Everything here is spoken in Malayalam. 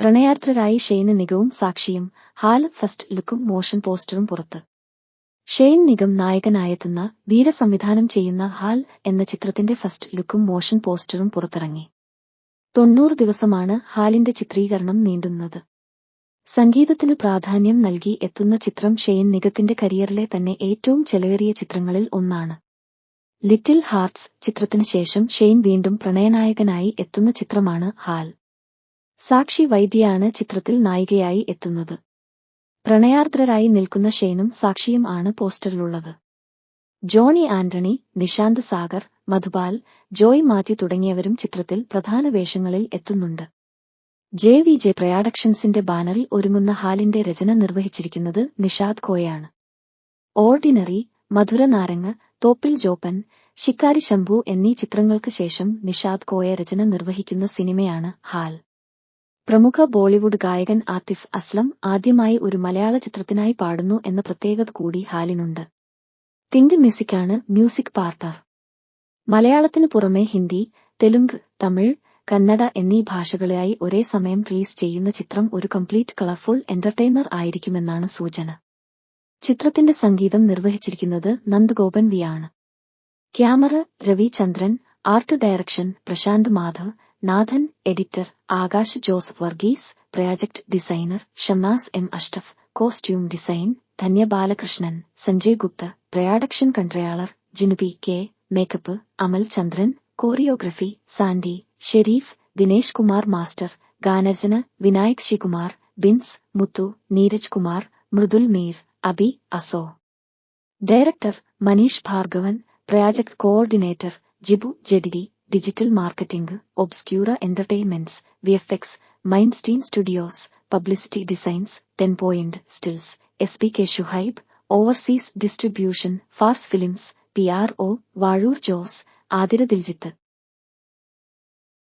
പ്രണയാർദ്രരായി ഷെയ്ന് നിഗവും സാക്ഷിയും ഹാൽ ഫസ്റ്റ് ലുക്കും മോഷൻ പോസ്റ്ററും പുറത്ത്. ഷെയ്ൻ നിഗം നായകനായെത്തുന്ന വീരസംവിധാനം ചെയ്യുന്ന ഹാൽ എന്ന ചിത്രത്തിന്റെ ഫസ്റ്റ് ലുക്കും മോഷൻ പോസ്റ്ററും പുറത്തിറങ്ങി. തൊണ്ണൂറ് ദിവസമാണ് ഹാലിന്റെ ചിത്രീകരണം നീണ്ടുന്നത്. സംഗീതത്തിന് പ്രാധാന്യം നൽകി എത്തുന്ന ചിത്രം ഷെയ്ൻ നിഗത്തിന്റെ കരിയറിലെ തന്നെ ഏറ്റവും ചെലവേറിയ ചിത്രങ്ങളിൽ ഒന്നാണ്. ലിറ്റിൽ ഹാർട്സ് ചിത്രത്തിന് ശേഷം ഷെയ്ൻ വീണ്ടും പ്രണയനായകനായി എത്തുന്ന ചിത്രമാണ് ഹാൽ. സാക്ഷി വൈദ്യയാണ് ചിത്രത്തിൽ നായികയായി എത്തുന്നത്. പ്രണയാർദ്രരായി നിൽക്കുന്ന ഷെയ്നും സാക്ഷിയും ആണ് പോസ്റ്ററിലുള്ളത്. ജോണി ആന്റണി നിശാന്ത് സാഗർ മധുപാൽ ജോയ് മാത്യു തുടങ്ങിയവരും ചിത്രത്തിൽ പ്രധാന വേഷങ്ങളിൽ എത്തുന്നുണ്ട്. ജെ വി ജെ പ്രയാഡക്ഷൻസിന്റെ ബാനറിൽ ഒരുങ്ങുന്ന ഹാലിന്റെ രചന നിർവഹിച്ചിരിക്കുന്നത് നിഷാദ് കോയാണ് ഓർഡിനറി മധുര നാരങ്ങ തോപ്പിൽ ജോപ്പൻ ശിക്കാരി ശംഭു എന്നീ ചിത്രങ്ങൾക്ക് ശേഷം നിഷാദ് കോയ രചന നിർവഹിക്കുന്ന സിനിമയാണ് ഹാൽ. പ്രമുഖ ബോളിവുഡ് ഗായകൻ ആതിഫ് അസ്ലം ആദ്യമായി ഒരു മലയാള ചിത്രത്തിനായി പാടുന്നു എന്ന പ്രത്യേകത കൂടി ഹാലിനുണ്ട്. തിങ്ക് മ്യൂസിക്കാണ് മ്യൂസിക് പാർട്ടർ മലയാളത്തിനു പുറമെ ഹിന്ദി തെലുങ്ക് തമിഴ് കന്നഡ എന്നീ ഭാഷകളായി ഒരേ സമയം റിലീസ് ചെയ്യുന്ന ചിത്രം ഒരു കംപ്ലീറ്റ് കളർഫുൾ എന്റർടൈനർ ആയിരിക്കുമെന്നാണ് സൂചന. ചിത്രത്തിന്റെ സംഗീതം നിർവഹിച്ചിരിക്കുന്നത് നന്ദ്ഗോപൻ വി ആണ്. Camera Ravichandran art direction Prasanth Madhav Nathan editor Akash Joseph Varghese project designer Shamnas M Ashraf costume design Dhanya Balakrishnan Sanjay Gupta production controller Jinubi K makeup Amal Chandran choreography Sandy Shereef Dinesh Kumar master ഗാനരചന Vinayak Sasikumar Bins Muthu Neeraj Kumar Mridul Mir Abi associate. Director Manish Bhargavan project coordinator Jibu JDD digital marketing Obscura entertainments V F VFX Mainstein studios publicity designs ten point stills S P K Shuhaib overseas distribution Phars films P R O Vazhoor Jose Athira Diljith.